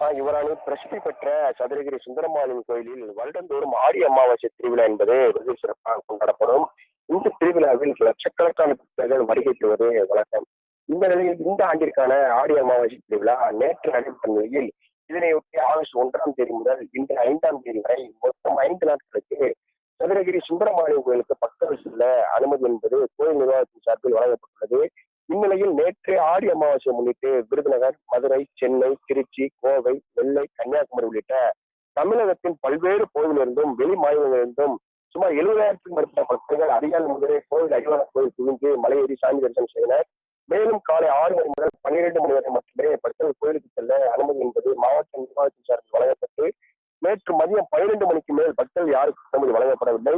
இவரான பிரசித்தி பெற்ற சதுரகிரி சுந்தரமாலின் கோயிலில் வருடந்தோறும் ஆடி அமாவாசை திருவிழா என்பது வெகு சிறப்பாக கொண்டாடப்படும். இந்த திருவிழாவில் லட்சக்கணக்கான பக்தர்கள் வருகை தருவது வழக்கம். இந்த நிலையில் இந்த ஆண்டிற்கான ஆடி அமாவாசை திருவிழா நேற்று நடைபெற்ற நிலையில் இதனையொட்டி ஆகஸ்ட் ஒன்றாம் தேதி முதல் இன்று ஐந்தாம் தேதி வரை மொத்தம் ஐந்து நாட்களுக்கு சதுரகிரி சுந்தரமாலின் கோயிலுக்கு பக்தர்கள் செல்ல அனுமதி என்பது கோயில் நிர்வாகத்தின் சார்பில் வழங்கப்பட்டுள்ளது. இந்நிலையில் நேற்று ஆடி அமாவாசையை முன்னிட்டு விருதுநகர் மதுரை சென்னை திருச்சி கோவை நெல்லை கன்னியாகுமரி உள்ளிட்ட தமிழகத்தின் பல்வேறு கோயிலிருந்தும் வெளி மாநிலங்களிலிருந்தும் சுமார் எழுபதாயிரத்துக்கும் மேற்பட்ட பக்தர்கள் அதிகாலை முதலே கோயில் அடிவார கோயில் குவிந்து மலையேறி சாமி தரிசனம் செய்தனர். மேலும் காலை ஆறு மணி முதல் பன்னிரண்டு மணி வரை மட்டுமே பக்தர்கள் கோயிலுக்கு செல்ல அனுமதி என்பது மாவட்ட நிர்வாகத்தின் சார்பில் வழங்கப்பட்டு நேற்று மதியம் பன்னிரண்டு மணிக்கு மேல் பக்தர்கள் யாருக்கும் அனுமதி வழங்கப்படவில்லை.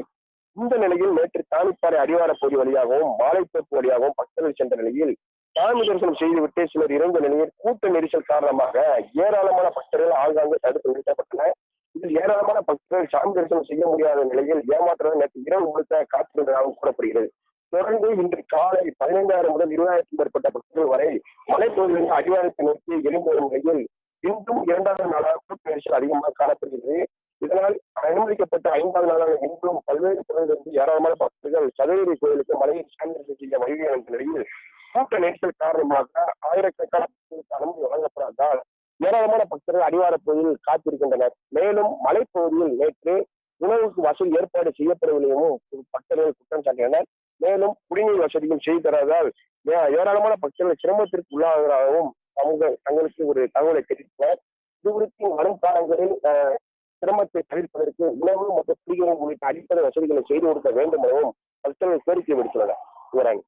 இந்த நிலையில் நேற்று தானிப்பாறை அடிவார பகுதி வழியாகவும் மாலைத்தோப்பு வழியாகவும் பக்தர்கள் சென்ற நிலையில் சாமி தரிசனம் செய்துவிட்டு சிலர் இறந்த நிலையில் கூட்ட நெரிசல் காரணமாக ஏராளமான பக்தர்கள் ஆங்காங்கே தடுத்து நிறுத்தப்பட்டனர். இதில் ஏராளமான பக்தர்கள் சாமி தரிசனம் செய்ய முடியாத நிலையில் ஏமாற்றம் நேற்று இரவு முழுக்க காத்திருந்ததாகவும் கூறப்படுகிறது. தொடர்ந்து இன்று காலை பதினைந்தாயிரம் முதல் இருபதாயிரத்துக்கும் மேற்பட்ட பக்தர்கள் வரை மலைப்பகுதியிலிருந்து அடிவாரத்தை நோக்கி எழுந்து வரும் நிலையில் இன்றும் இரண்டாவது நாளாக கூட்ட நெரிசல் அதிகமாக காணப்படுகிறது. இதனால் அனுமதிக்கப்பட்ட ஐந்தாவது நாளான இன்றும் பல்வேறு துறையிலிருந்து ஏராளமான பக்தர்கள் சதவீத கோயிலுக்கு மலையை சாமி செய்ய வருகை நிலையில் கூட்ட நெரிசல் காரணமாக ஆயிரக்கணக்கான பக்தர்களுக்கு அனுமதி வழங்கப்படாததால் ஏராளமான பக்தர்கள் அடிவார பகுதியில் காத்திருக்கின்றனர். மேலும் மலைப்பகுதியில் நேற்று உணவுக்கு வசதி ஏற்பாடு செய்யப்படவில்லையும் பக்தர்கள் குற்றம் சாட்டினர். மேலும் குடிநீர் வசதியும் செய்து தராதால் ஏராளமான பக்தர்கள் சிரமத்திற்கு உள்ளாகவும் அவங்க தங்களுக்கு ஒரு தகவலை தெரிவித்தனர். இது குறித்து வரும் காலங்களில் அஹ், சிரமத்தை தவிர்ப்பதற்கு உணவு மற்றும் குடிநீர் உள்ளிட்ட அடிப்படை வசதிகளை செய்து கொடுக்க வேண்டும் எனவும் பக்தர்கள் கோரிக்கை விடுத்துள்ளனர். விவரங்கள்